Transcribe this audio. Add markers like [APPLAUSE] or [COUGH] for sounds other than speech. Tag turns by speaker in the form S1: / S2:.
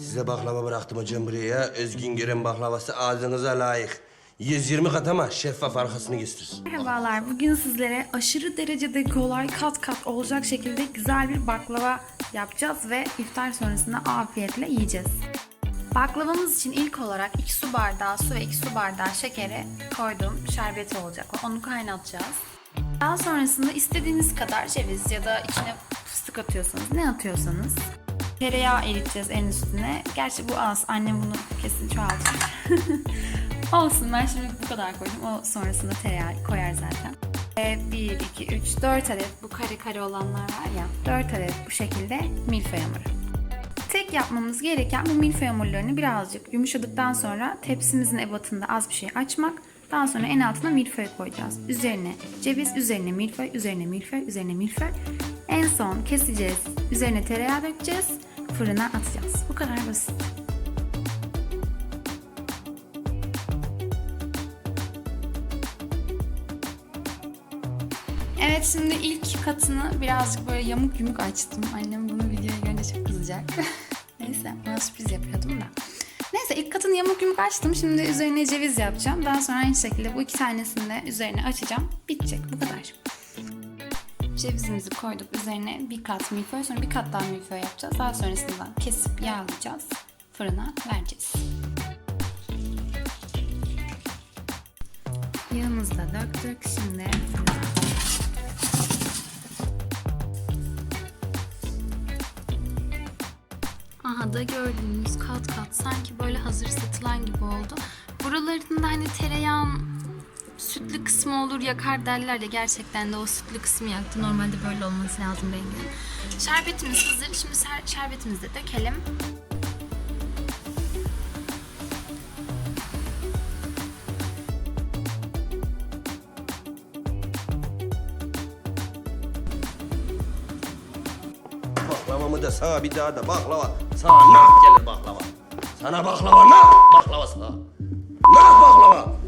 S1: Size baklava bıraktım hocam buraya. Özgün Gören baklavası ağzınıza layık. 120 kat ama şeffaf arkasını gösterir.
S2: Merhabalar. Bugün sizlere aşırı derecede kolay kat kat olacak şekilde güzel bir baklava yapacağız ve iftar sonrasında afiyetle yiyeceğiz. Baklavamız için ilk olarak 2 su bardağı su ve 2 su bardağı şekeri koydum. Şerbeti olacak. Onu kaynatacağız. Daha sonrasında istediğiniz kadar ceviz ya da içine fıstık atıyorsanız ne atıyorsanız tereyağı eriteceğiz en üstüne. Gerçi bu az. Annem bunu kesin çoğaltır. [LAUGHS] Olsun ben şimdi bu kadar koydum. O sonrasında tereyağı koyar zaten. Ve 1, 2, 3, 4 adet bu kare kare olanlar var ya. 4 adet bu şekilde milföy hamuru. Tek yapmamız gereken bu milföy hamurlarını birazcık yumuşadıktan sonra tepsimizin ebatında az bir şey açmak. Daha sonra en altına milföy koyacağız. Üzerine ceviz, üzerine milföy, üzerine milföy, üzerine milföy. En son keseceğiz. Üzerine tereyağı dökeceğiz. Fırına atacağız. Bu kadar basit. Evet şimdi ilk katını birazcık böyle yamuk yumuk açtım. Annem bunu videoya görünce çok kızacak. [LAUGHS] Neyse ona sürpriz yapıyordum da. Neyse ilk katını yamuk yumuk açtım. Şimdi üzerine ceviz yapacağım. Daha sonra aynı şekilde bu iki tanesini de üzerine açacağım. Bitecek bu kadar. Cevizimizi koyduk üzerine bir kat milföy sonra bir kat daha milföy yapacağız. Daha sonrasında kesip yağlayacağız. Fırına vereceğiz. Yağımızı da döktük. Şimdi Aha da gördüğünüz kat kat sanki böyle hazır satılan gibi oldu. Buralarında hani tereyağın sütlü kısmı olur yakar derler ya gerçekten de o sütlü kısmı yaktı. Normalde böyle olması lazım renginin. Şerbetimiz hazır. Şimdi şerbetimizi de dökelim.
S1: Baklavamı da sana bir daha da baklava. Sana nah gelir baklava. Sana baklava nah baklava sana. Nah baklava.